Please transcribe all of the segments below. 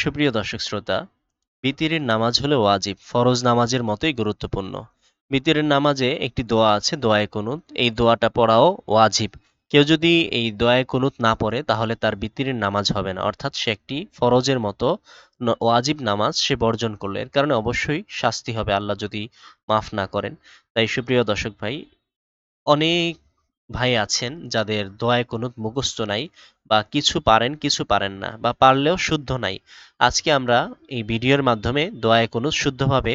সুপ্রিয় দর্শক শ্রোতা বিতিরের নামাজ হলো ওয়াজিব, ফরজ নামাজের মতোই গুরুত্বপূর্ণ। বিতিরের নামাজে একটি দোয়া আছে, দোয়ায় কুনুত। এই দোয়াটা পড়াও ওয়াজিব। কেউ যদি এই দোয়ায় কুনুত না পড়ে, তাহলে তার বিতিরের নামাজ হবে না। অর্থাৎ সে একটি ফরজের মতো ওয়াজিব নামাজ সে বর্জন করল। এর কারণে অবশ্যই শাস্তি হবে, আল্লাহ যদি মাফ না করেন। তাই সুপ্রিয় দর্শক ভাই, অনেক ভাই আছেন যাদের দোয়ায় কুনুত মুখস্থ নাই বা কিছু পারেন কিছু পারেন না বা পারলেও শুদ্ধ নাই। আজকে আমরা এই ভিডিওর মাধ্যমে দোয়ায় কুনুত শুদ্ধভাবে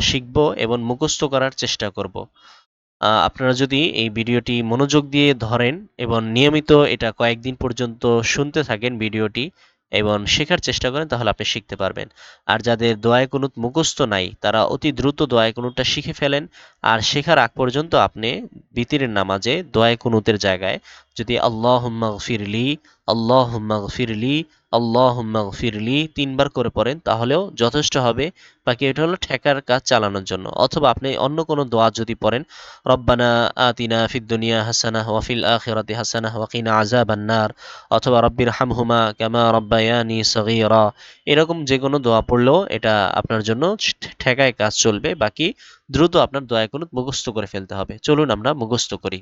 শিখব এবং মুখস্থ করার চেষ্টা করব। আপনারা যদি এই ভিডিওটি মনোযোগ দিয়ে ধরেন এবং নিয়মিত এটা কয়েকদিন পর্যন্ত শুনতে থাকেন ভিডিওটি এবং শেখার চেষ্টা করেন, তাহলে আপনি শিখতে পারবেন। আর যাদের দোয়ায় কুনুত মুখস্থ নাই, তারা অতি দ্রুত দোয়ায় কুনুতটা শিখে ফেলেন। আর শেখার আগ পর্যন্ত আপনি বিতিরের নামাজে দোয়ায় কুনুতের জায়গায় যদি আল্লাহ ফিরলি আল্লাহ ফিরলি আল্লাহ ফিরলি তিনবার করে পড়েন, তাহলেও যথেষ্ট হবে। বাকি এটা হলো ঠেকার কাজ চালানোর জন্য। অথবা আপনি অন্য কোনো দোয়া যদি পড়েন, রব্বানা আতিনা ফিদ দুনিয়া হাসানা ওয়াফিল আখিরাতি হাসানা ওয়াকিনা আযাবান নার অথবা রব্বির হামহুমা কামা রব্বায়ানি সগীরা, এরকম যে কোনো দোয়া পড়লেও এটা আপনার জন্য ঠেকায় কাজ চলবে। বাকি দ্রুত আপনার দোয়া কোনো মুখস্থ করে ফেলতে হবে। চলুন আমরা মুখস্থ করি।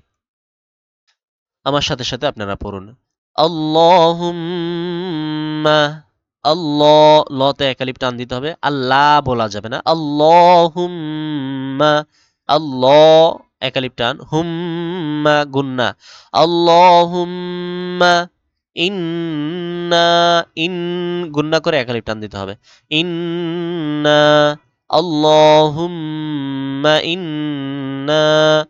আমার সাথে সাথে আপনারা পড়ুন। আল্লাহুম্মা, আল্লাহ, লতে একালিপ টান দিতে হবে, আল্লাহ বলা যাবে না। আল্লাহুম্মা, আল্লাহ একালিপ টান, হুম্মা, গুন্না। আল্লাহুম্মা, ইন্না, ইন, গুন্না করে একালিপ টান দিতে হবে। ইন্না, আল্লাহুম্মা, ইন্না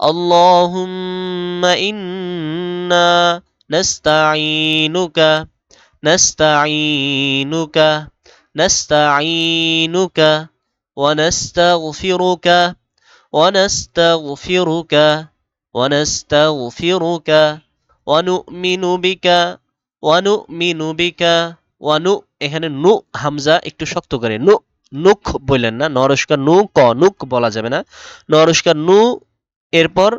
اللهم إنا نستعينك نستعينك نستعينك ونستغفرك ونستغفرك ونستغفرك ونؤمن بك ونؤمن بك ونু এখানে নু হামজা একটু শক্ত করে নু নুক বললেন না নরস্কার নু ক নুক বলা যাবে না নরস্কার নু এরপর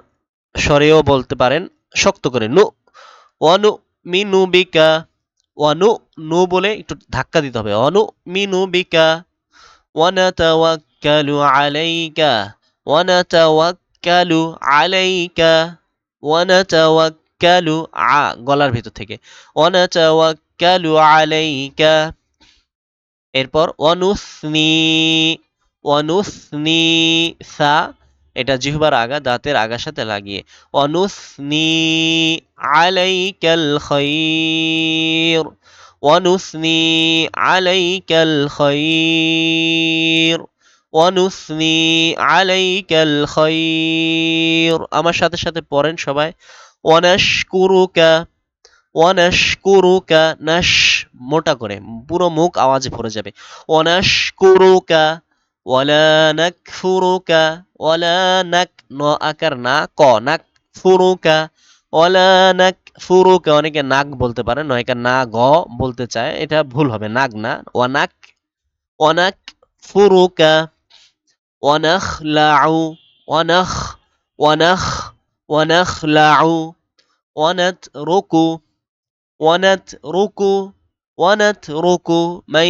সরেও বলতে পারেন, শক্ত করে, নু অনু মিনু বিকা অনু নু বলে একটু ধাক্কা দিতে হবে। অনু মিনু বিকা ওয়ানাতাওয়াক্কালু আলাইকা ওয়ানাতাওয়াক্কালু আলাইকা ওয়ানাতাওয়াক্কালু আ গলার ভিতর থেকে। ওয়ানাতাওয়াক্কালু আলাইকা এরপর অনুসনি অনুসনি সা এটা জিহবার আগা, দাঁতের আগার সাথে লাগিয়ে। অনুসনি আলাইকাল খৈর অনুসনি আলাইকাল খৈর অনুসনি আলাইকাল খৈর। আমার সাথে সাথে পড়েন সবাই। ওয়ানাশকুরুকা ওয়ানাশকুরুকা নাশ, মোটা করে, পুরো মুখ আওয়াজে ভরে যাবে। ওয়ানাশকুরুকা ওয়ালা নাকফুরুকা ওয়ালা নাক ন আকার না ক নাক ফুরুকা ওয়ালা নাক ফুরুকা অনেকে নাক বলতে পারে নয়কা না গ বলতে চায় এটা ভুল হবে নাক না ওয়ানাক ওয়ানাক ফুরুকা ওয়ানাখলাউ ওয়ানাখ ওয়ানাখ ওয়ানাখলাউ ওয়ানাতরুকু ওয়ানাতরুকু ওয়ানাতরুকু মান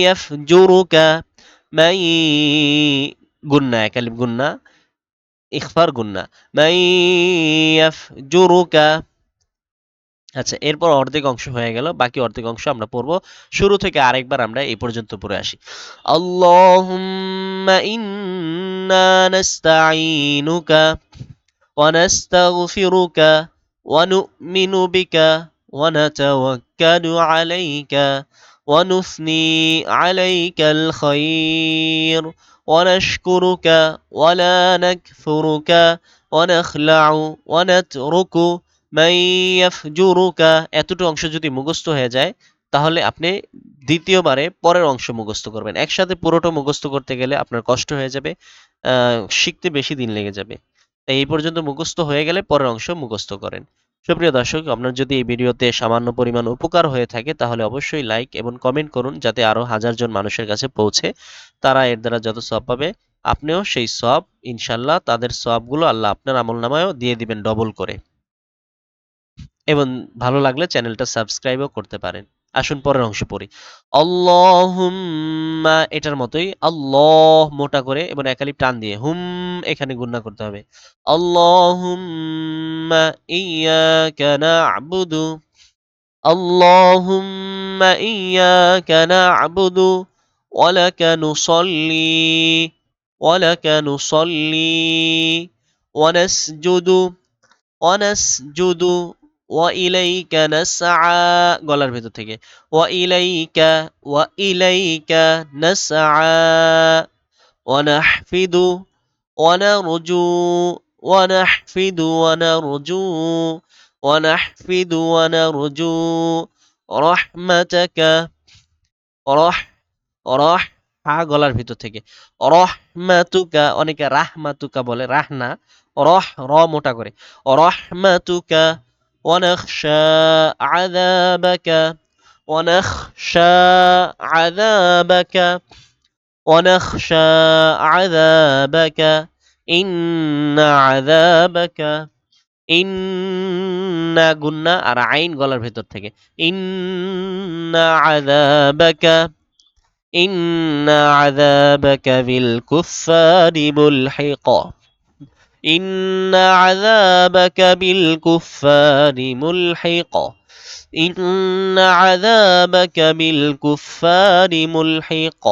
ইয়াফজুরুকা মাই গুন্না একালিপ গুন্না ইখফার গুন্না, মাই ইয়াফজুরুকা আচ্ছা এরপর অর্ধেক অংশ হয়ে গেল, বাকি অর্ধেক অংশ আমরা পড়ব। শুরু থেকে আরেকবার আমরা এই পর্যন্ত পড়ে আসি। আলাইকা। ونثني عليك الخير ونشكرك ولا نكفرك ونخلع ونترك من يفجرك এতটুকু অংশ যদি মুখস্থ হয়ে যায় তাহলে আপনি দ্বিতীয়বারে পরের অংশ মুখস্থ করবেন একসাথে পুরোটা মুখস্থ করতে গেলে আপনার কষ্ট হয়ে যাবে শিখতে বেশি দিন লেগে যাবে তাই এই পর্যন্ত মুখস্থ হয়ে গেলে পরের অংশ মুখস্থ করেন সুপ্রিয় দর্শক, আপনার যদি এই ভিডিওতে সামান্য পরিমাণ উপকার হয়ে থাকে, তাহলে অবশ্যই লাইক এবং কমেন্ট করুন যাতে আরও হাজার জন মানুষের কাছে পৌঁছে তারা এর দ্বারা যত সব পাবে। আপনিও সেই সব ইনশাল্লাহ তাদের সবগুলো আল্লাহ আপনার আমল নামায়ও দিয়ে দিবেন ডবল করে। এবং ভালো লাগলে চ্যানেলটা সাবস্ক্রাইবও করতে পারেন। আসুন পরের অংশ পড়ি। আল্লাহুম্মা, এটার মতোই আল্লাহ মোটা করে এবং একালিপ টান দিয়ে হুম এখানে গুণনা করতে হবে। আল্লাহুম্মা ইয়াকা না'বুদু আল্লাহুম্মা ইয়াকা না'বুদু ওয়ালাকা নুসাল্লি ওয়ালাকা নুসাল্লি ওয়ানাসজুদু ওয়ানাসজুদু وإليك نسعى গলার ভেতর থেকে وإليك وإليك نسعى ونحفد ونرجو ونحفد ونرجو ونحفد ونرجو رحمتك رح রহ হা গলার ভিতর থেকে রহমাতুকা অনেকে রাহমাতুকা বলে রাহনা রহ র মোটা করে রহমাতুকা ونخشى عذابك ونخشى عذابك ونخشى عذابك ان عذابك ان غنا أرعين قال গলার ভিতর ان عذابك ان عذابك بالكفار ملحق ان عذابك بالكفار ملحق ان عذابك بالكفار ملحق